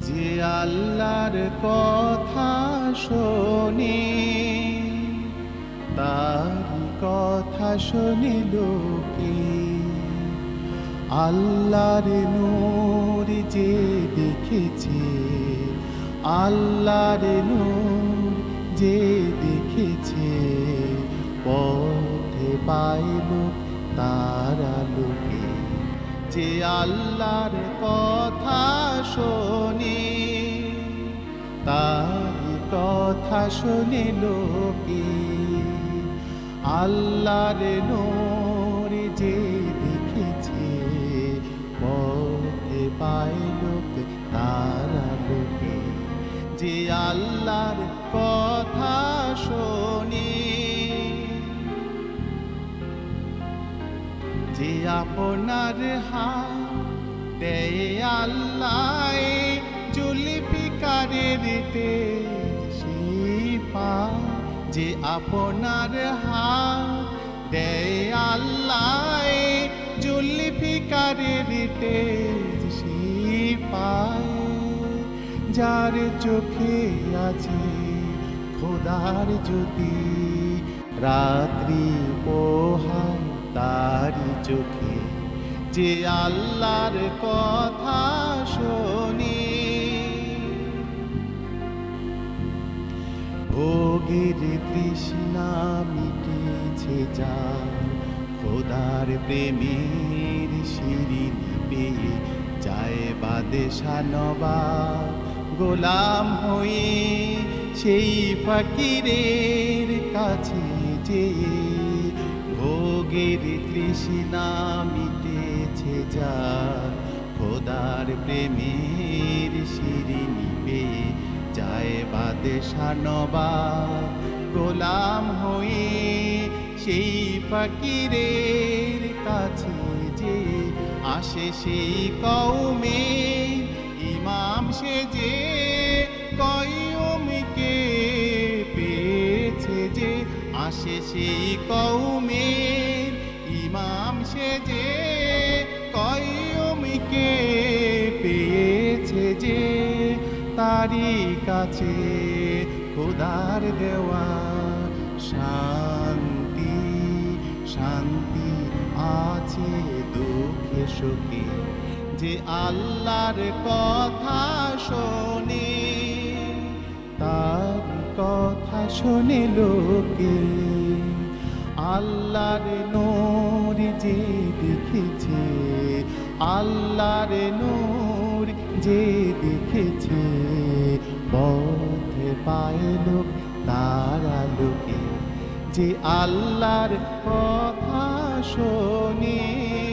যে আল্লাহর কথা শোনে, তার কথা শোনে লোকে। আল্লাহর নূর যে দেখেছে, আল্লাহর নূর যে দেখেছে, পথে পাইল তারা যে আল্লাহর কথা শোনে, তার কথা শোনে লোকে আল্লাহর নূর যে দেখেছে, পথে পায় লোক তারা লোকে। যে আল্লাহর যে আপনার হাত দেয় আল্লাহ জুলিফিকারের শিপা যে আপনার হাত দেয় আল্লাহ জুলিফিকারের শিপায় যার চোখে আছে খোদার জ্যোতি, রাত্রি পোহায় তারি চোখে যে আল্লাহর কথা শোনে। ভোগের তৃষ্ণা মিটেছে যা খোদার প্রেমের শিরিনি পেয়ে যায় বাদেশা নবা গোলাম হয়ে সেই ফকিরের কাছে যে ভোগের তৃষ্ণা মিটেছে যা খোদার প্রেমের শিরিনি পেয়ে যায় বাদেশা নবা গোলাম হয়ে সেই ফকিরের কাছে যে আসে সেই কৌমে ইমাম সে যে কয়ুমকে পেয়েছে যে আসে সেই কৌমে ইমাম যে কয়ুমকে পেয়েছে যে তারি কাছে খোদার দেওয়া শান্তি শান্তি আছে দুঃখে সুখে। যে আল্লাহর কথা শোনে, তার কথা শোনে লোকে। আল্লাহর নূর যে দেখেছে, আল্লাহর নূর যে দেখেছে, পথে পায় লোক তারা লোকে যে আল্লাহর কথা শোনে